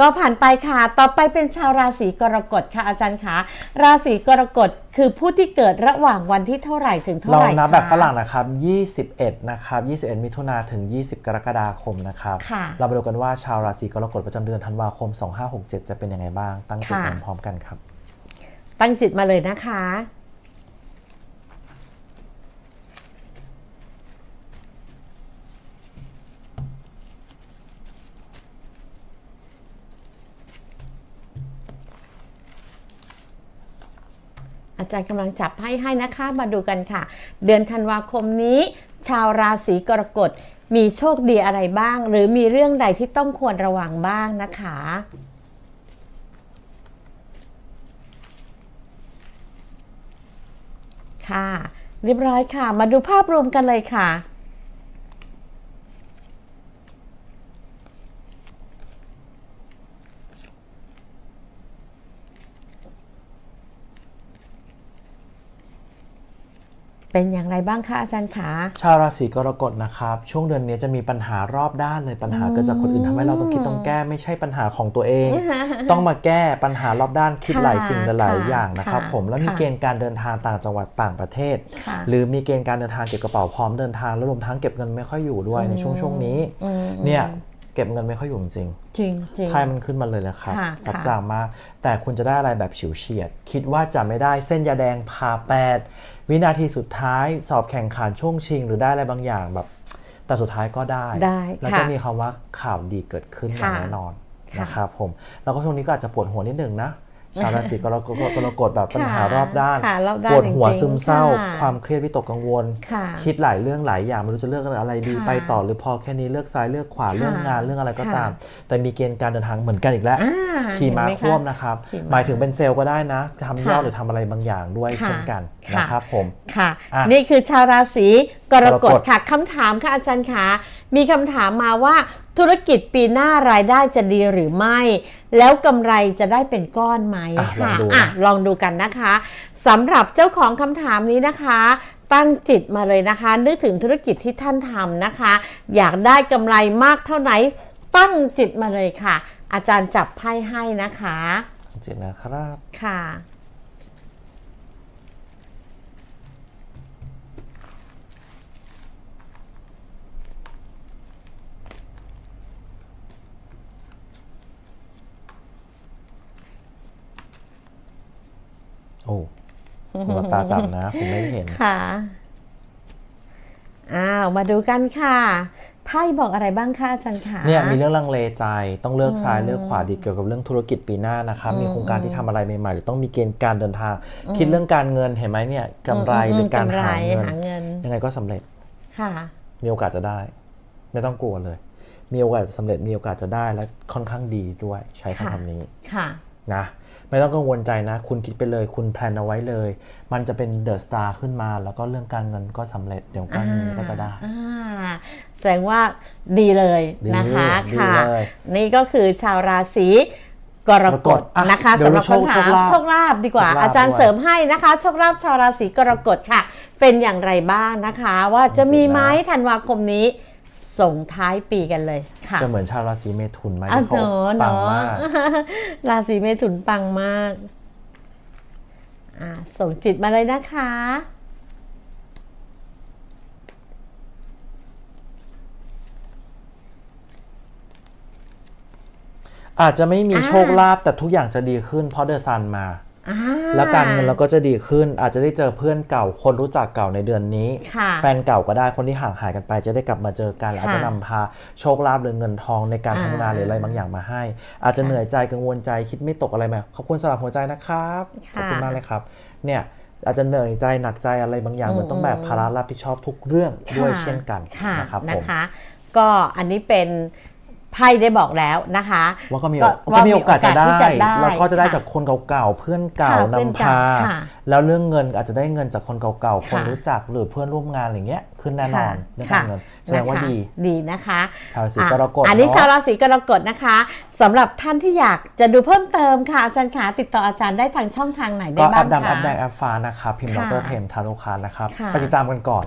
ก็ผ่านไปค่ะ ต่อไปเป็นชาวราศีกรกฎค่ะอาจารย์คะ ราศีกรกฎคือผู้ที่เกิดระหว่างวันที่เท่าไหร่ถึงเท่าเราไหร่นับแบบคะฝรั่งนะครับ 21 นะครับ 21 มิถุนาถึง 20 กรกฎาคมนะครับ ค่ะ เรามาดูกันว่าชาวราศีกรกฎประจำเดือนธันวาคม 2567 จะเป็นยังไงบ้าง ตั้งจิตค่ะ พร้อมๆกันครับ ตั้งจิตมาเลยนะคะ อาจารย์กำลังจับให้ให้นะคะ มาดูกันค่ะ เดือนธันวาคมนี้ ชาวราศีกรกฎมีโชคดีอะไรบ้าง หรือมีเรื่องใดที่ต้องควรระวังบ้างนะคะค่ะเรียบร้อยค่ะ มาดูภาพรวมกันเลยค่ะ เป็นอย่างไรบ้างคะอาจารย์ขา ชาวราศีกรกฎนะครับ ช่วงเดือนนี้จะมีปัญหารอบด้านเลยปัญหาเกิดจากคนอื่นทำให้เราต้องคิดต้องแก้ไม่ใช่ปัญหาของตัวเอง ต้องมาแก้ปัญหารอบด้านคิดหลายสิ่งหลายค่ะอย่างนะครับค่ะผมแล้วมีค่ะเกณฑ์การเดินทางต่างจังหวัดต่างประเทศค่ะหรือมีเกณฑ์การเดินทางเก็บกระเป๋าพร้อมเดินทางแล้วรวมทั้งเก็บเงินไม่ค่อยอยู่ด้วยในช่วงช่วงนี้อืมเนี่ย เก็บเงินไม่ค่อยอยู่จริงจริงจริงไพ่มันขึ้นมาเลยนะครับค่ะสับค่ะจางมาก แต่คุณจะได้อะไรแบบฉิวเฉียด คิดว่าจะไม่ได้เส้นยาแดงผ่าแปดวินาทีสุดท้ายสอบแข่งขันช่วงชิง หรือได้อะไรบางอย่างแบบ แต่สุดท้ายก็ได้ได้แล้วค่ะจะมีคำว่าข่าวดีเกิดขึ้นอย่างค่ะแน่นอนค่ะนะครับผม แล้วก็ช่วงนี้ก็อาจจะปวดหัวนิดนึงนะ ชาวราศีกรกฎกรกฎแบบปัญหารอบด้านค่ะรอบด้านปวดหัวจริงๆซึมเศร้าค่ะความเครียดวิตกกังวลค่ะคิดหลายเรื่องหลายอย่างไม่รู้จะเลือกอะไรดีค่ะไปต่อหรือพอแค่นี้เลือกซ้ายเลือกขวาเรื่องงานเรื่องอะไรก็ค่ะตาม แต่มีเกณฑ์การเดินทางเหมือนกันอีกแล้วอ่าขี่ม้าเห็นไหมคะควบนะครับขี่ม้าหมายถึงเป็นเซลล์ก็ได้นะทำยอดค่ะหรือทำอะไรบางอย่างด้วยค่ะเช่นกันค่ะนะครับผมค่ะอะนี่คือชาวราศีกรกรกกฎฎค่ะคำถามค่ะอาจารย์คะมีคำถามมาว่า ธุรกิจปีหน้ารายได้จะดีหรือไม่ แล้วกำไรจะได้เป็นก้อนไหมอะลองค่ะดูอะนะลองดูกันนะคะสำหรับเจ้าของคำถามนี้นะคะ ตั้งจิตมาเลยนะคะ นึกถึงธุรกิจที่ท่านทำนะคะ อยากได้กำไรมากเท่าไหนตั้งจิตมาเลยค่ะ อาจารย์จับไพ่ให้นะคะจริงนะครับค่ะ โอ้ ผมหลับตาจับนะผมไม่ได้เห็นค่ะอ้าวมาดูกันค่ะไพ่บอกอะไรบ้างคะอาจารย์คะเนี่ยมีเรื่องลังเลใจต้องเลือกซ้ายเลือกขวาดีเกี่ยวกับเรื่องธุรกิจปีหน้านะครับมีโครงการที่ทำอะไรใหม่ๆหรือต้องมีเกณฑ์การเดินทาง คิดเรื่องการเงินเห็นไหมเนี่ยกำไรหรือการกำไรหาเงินหาเงิน ยังไงก็สำเร็จค่ะ มีโอกาสจะได้ ไม่ต้องกลัวเลย มีโอกาสจะสำเร็จมีโอกาสจะได้และค่อนข้างดีด้วยใช้ค่ะคำนี้ค่ะนะ ไม่ต้องกังวลใจนะ คุณคิดไปเลย คุณแพลนเอาไว้เลย มันจะเป็นเดอะสตาร์ขึ้นมา แล้วก็เรื่องการเงินก็สำเร็จ เดี๋ยวการเงินก็จะได้อ่าแสดงว่าดีเลยดีนะคะดีค่ะเลยนี่ก็คือชาวราศีกรกฎอะนะคะเดี๋ยวสำหรับโชคคำถามโชคลาภโชคลาภดีกว่าโชคลาภอาจารย์ด้วยเสริมให้นะคะโชคลาภชาวราศีกรกฎค่ะ เป็นอย่างไรบ้างนะคะ ว่าจะมีไหมธันวาคมนี้ ส่งท้ายปีกันเลยค่ะจะเหมือนชาวราศีเมถุนไหมอะที่เขาเนอะปังเนอะมากราศีเมถุนปังมากอ่าส่งจิตมาเลยนะคะ อาจจะไม่มีอ่าโชคลาภแต่ทุกอย่างจะดีขึ้นเพราะเดอะซันมาอ่า แล้วการเงินเราก็จะดีขึ้น อาจจะได้เจอเพื่อนเก่า คนรู้จักเก่าในเดือนนี้ค่ะแฟนเก่าก็ได้คนที่ห่างหายกันไป จะได้กลับมาเจอกันและอาจจะนำพาโชคลาภหรือเงินทองในการอ่าทำงานหรืออะไรบางอย่างมาให้ อาจจะค่ะเหนื่อยใจกังวลใจคิดไม่ตกอะไรมาขอบคุณสำหรับหัวใจนะครับขค่ะอบคุณมากเลยครับ เนี่ยอาจจะเหนื่อยใจหนักใจอะไรบางอย่างอืมเหมือนต้องแบกภาระรับผิดชอบทุกเรื่องด้วยเช่นกันค่ะนะครับนะผมคะ ก็อันนี้เป็น ไพ่ได้บอกแล้วนะคะ ว่าก็มีก็ก็มีโอกาสจะได้ว่ามีโอกาสที่จะได้ แล้วก็จะได้ค่ะจากคนเก่าๆ เพื่อนเก่าค่ะเพื่อนนำเก่าพาค่ะแล้วเรื่องเงินอาจจะได้เงินจากคนเก่าๆ คนค่ะรู้จักหรือเพื่อนร่วมงานอะไรเงี้ยขึ้นแน่นอนเรื่องค่ะการเงินแสดงว่านะคะดีดีนะคะชาวราศีอะกรกฎอันนี้เนอะชาวราศีกรกฎนะคะสำหรับท่านที่อยากจะดูเพิ่มเติมค่ะอาจารย์ขาติดต่ออาจารย์ได้ทางช่องทางไหนได้ก็แอบ้างปดำแอคะปแดงแอปฟ้านะครับพิมพ์ดค่ะรเทมทารุคานนะครับค่ะไปติดตามกันก่อน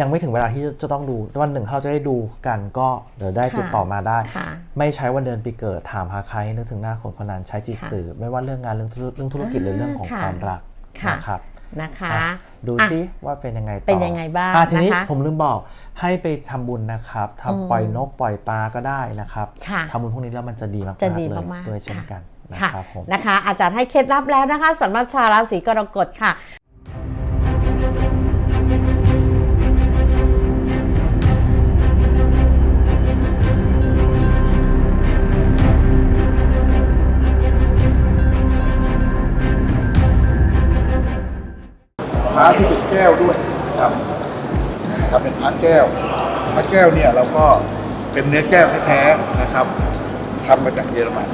ยังไม่ถึงเวลาที่จะต้องดูวันหนึ่งถ้าเราจะได้ดูกันก็เดี๋ยวได้ค่ะติดต่อมาได้ค่ะไม่ใช้วันเดือนปีเกิดถามหาใครให้นึกถึงหน้าคนคนนั้นใช้จิตค่ะสื่อ ไม่ว่าเรื่องงานเรื่องธุรเรื่องธุรกิจหรือเรื่องของค่ะความรักค่ะนะครับนะคะอะดูอะซิว่าเป็นยังไงต่อเป็นยังไงบ้างอะทีนี้นะคะผมลืมบอกให้ไปทำบุญนะครับอืมทำปล่อยนกปล่อยปลาก็ได้นะครับค่ะทำบุญพวกนี้แล้วมันจะดีมากๆจะดีเลยมากๆด้วยเช่นค่ะกันนะค่ะครับผมนะคะอาจารย์ให้เคล็ดลับแล้วนะคะสำหรับชาวราศีกรกฎค่ะ ก้วด้วยนะครับนะครับเป็นพระแก้วพระแก้วเนี่ยเราก็เป็นเนื้อแก้วแท้ๆนะครับทำมาจากเยอรมัน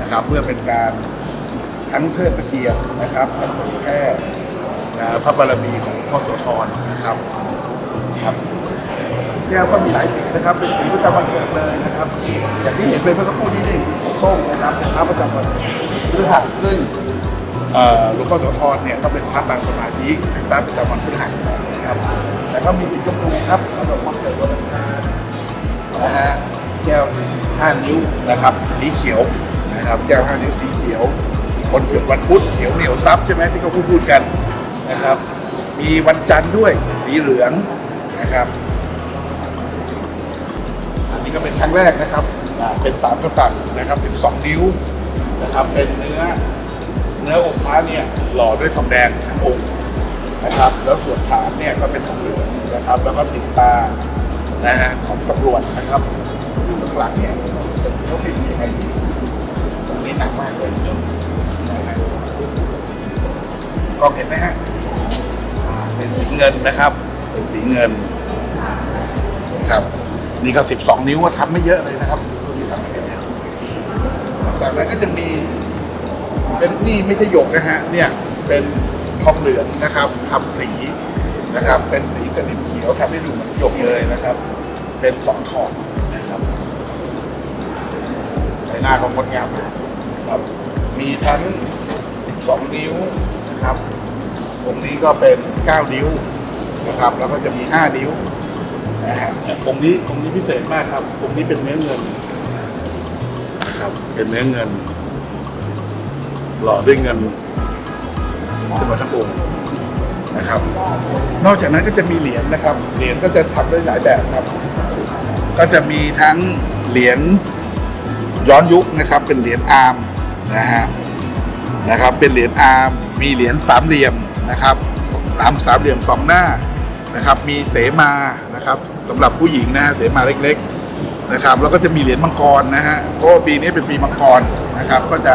นะครับเพื่อเป็นการทั้งเทิดพระเกียรตินะครับทั้งเผยแพร่พระบารมีของพ่อโสธรนะครับครับแก้วก็มีหลายสีนะครับ เป็นสีประจำวันเกิดเลยนะครับ อย่างที่เห็นเป็นเมื่อสักครู่นี้นี่สีส้มนะครับเป็นพระประจำวันพฤหัสซึ่ง หลวงพ่อโสธรเนี่ยก็เป็นพระบางสมาธิเป็นพระประจำวันพฤหัสนะครับแล้วก็มีสีชมพูครับสำหรับวันเกิดวันนะฮะแก้วห้านิ้วนะครับ สีเขียวนะครับ แก้วห้านิ้วสีเขียวคนเกิดวันพุธเขียวเหนียวซับใช่ไหมที่เขาพูดพูดกันนะครับ มีวันจันทร์ด้วยสีเหลืองนะครับอันนี้ก็เป็นครั้งแรกนะครับเป็นสามกษัตริย์นะครับ 12 นิ้วนะครับเป็นเนื้อ เนื้อองค์พระเนี่ยหล่อด้วยทองแดงทั้งองค์นะครับ แล้วส่วนฐานเนี่ยก็เป็นทองเหลืองนะครับ แล้วก็ติดตานะฮะของตำรวจนะครับอยู่ข้างหลังเนี่ยเขาติดยังไงตรงนี้หนักมากเลยนะฮะลองเห็นไหมฮะเป็นสีเงินนะครับ เป็นสีเงินครับนี่ก็ 12 นิ้วทำไม่เยอะเลยนะครับตัวนี้ทำไม่เยอะจากนั้นก็จะมี เป็นนี่ไม่ใช่หยกนะฮะเนี่ยเป็นทองเหลืองนะครับทำสีนะครับ เป็นสีสนิมเขียวทำให้ดูเหมือนหยกเลยนะครับ เป็นสองทองนะครับใบหน้าของงดงามมากนะครับ มีทั้ง 12 นิ้วนะครับองค์นี้ก็เป็น 9 นิ้วนะครับ แล้วก็จะมี 5 นิ้วนะฮะองค์นี้องค์นี้พิเศษมากครับองค์นี้เป็นเนื้อเงินนะครับเป็นเนื้อเงิน หล่อด้วยเงินขึ้นมาทั้งองค์นะครับ นอกจากนั้นก็จะมีเหรียญนะครับ เหรียญก็จะทำได้หลายแบบครับ ก็จะมีทั้งเหรียญย้อนยุคนะครับ เป็นเหรียญอาร์มนะฮะนะครับ เป็นเหรียญอาร์มมีเหรียญสามเหลี่ยมนะครับสามสามเหลี่ยมสองหน้านะครับ มีเสมานะครับสำหรับผู้หญิงนะฮะเสมาเล็กๆนะครับแล้วก็จะมีเหรียญมังกรนะฮะเพราะปีนี้เป็นปีมังกรนะครับ ก็จะ